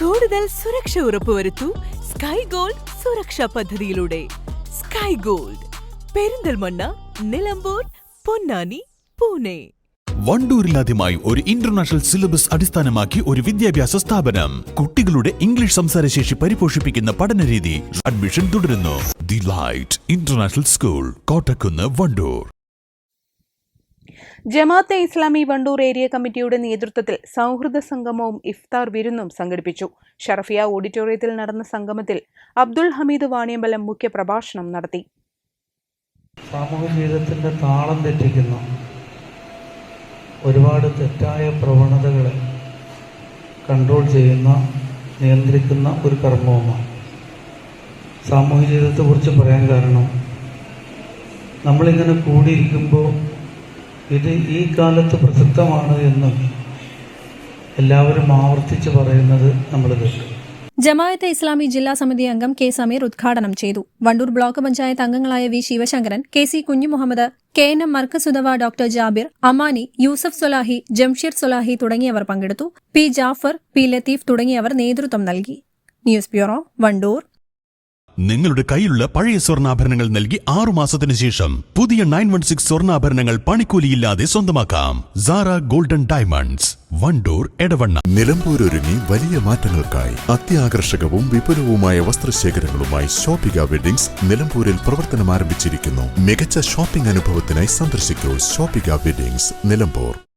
കൂടുതൽ സുരക്ഷ ഉറപ്പുവരുത്തൂ sky gold സുരക്ഷാ പദ്ധതിയിലൂടെ. Sky gold Perinthalmanna Nilambur Ponnani Pune. വണ്ടൂരിലാദ്യമായി ഒരു ഇന്റർനാഷണൽ സിലബസ് അടിസ്ഥാനമാക്കി ഒരു വിദ്യാഭ്യാസ സ്ഥാപനം. കുട്ടികളുടെ ഇംഗ്ലീഷ് സംസാരശേഷി പരിപോഷിപ്പിക്കുന്ന പഠനരീതി അഡ്മിഷൻ തുടരുന്നു. The Light International School Kottakkunnu Wandoor. Jamaat-e Islami Wandoor area കമ്മിറ്റിയുടെ നേതൃത്വത്തിൽ സൗഹൃദ സംഗമവും ഇഫ്താർ വിരുന്നും സംഘടിപ്പിച്ചു. ഷറഫിയ ഓഡിറ്റോറിയത്തിൽ നടന്ന സംഗമത്തിൽ അബ്ദുൾ ഹമീദ് വാണിയമ്പലം മുഖ്യ പ്രഭാഷണം നടത്തി. സാമൂഹ്യ ജീവിതത്തിന്റെ താളം തെറ്റിക്കുന്ന ഒരുപാട് തെറ്റായ പ്രവണതകളെ കൺട്രോൾ ചെയ്യുന്ന നിയന്ത്രിക്കുന്ന ഒരു കർമ്മവുമാണ്. സാമൂഹ്യ ജീവിതത്തെക്കുറിച്ച് പറയാൻ കാരണം നമ്മളിങ്ങനെ കൂടിയിരിക്കുമ്പോൾ ഇത് ഈ കാലത്ത് പ്രസക്തമാണ് എന്നും എല്ലാവരും ആവർത്തിച്ച് പറയുന്നത് നമ്മൾ ജമായത്തെ ഇസ്ലാമി ജില്ലാ സമിതി അംഗം കെ സമീർ ഉദ്ഘാടനം ചെയ്തു. വണ്ടൂർ ബ്ലോക്ക് പഞ്ചായത്ത് അംഗങ്ങളായ V Sivasankaran K C Kunjumuhammed K N M Markazuddawa doctor Jabir Amani Yusuf Solahi Jamsheer Solahi തുടങ്ങിയവർ പങ്കെടുത്തു. പി ജാഫർ പി ലത്തീഫ് തുടങ്ങിയവർ നേതൃത്വം നൽകി. News bureau Wandoor. നിങ്ങളുടെ കയ്യിലുള്ള പഴയ സ്വർണാഭരണങ്ങൾ നൽകി ആറു മാസത്തിന് ശേഷം പുതിയ നയൻ വൺ സിക്സ് സ്വർണാഭരണങ്ങൾ പണിക്കൂലിയില്ലാതെ സ്വന്തമാക്കാം. Sara Golden Diamonds Wandoor Edavanna. നിലമ്പൂരൊരുങ്ങി വലിയ മാറ്റങ്ങൾക്കായി അത്യാകർഷകവും വിപുലവുമായ വസ്ത്രശേഖരങ്ങളുമായി ഷോപ്പിക വെഡിങ്സ് നിലമ്പൂരിൽ പ്രവർത്തനം ആരംഭിച്ചിരിക്കുന്നു മികച്ച ഷോപ്പിംഗ് അനുഭവത്തിനായി സന്ദർശിക്കൂ. ഷോപ്പിക വെഡിങ്സ് നിലമ്പൂർ.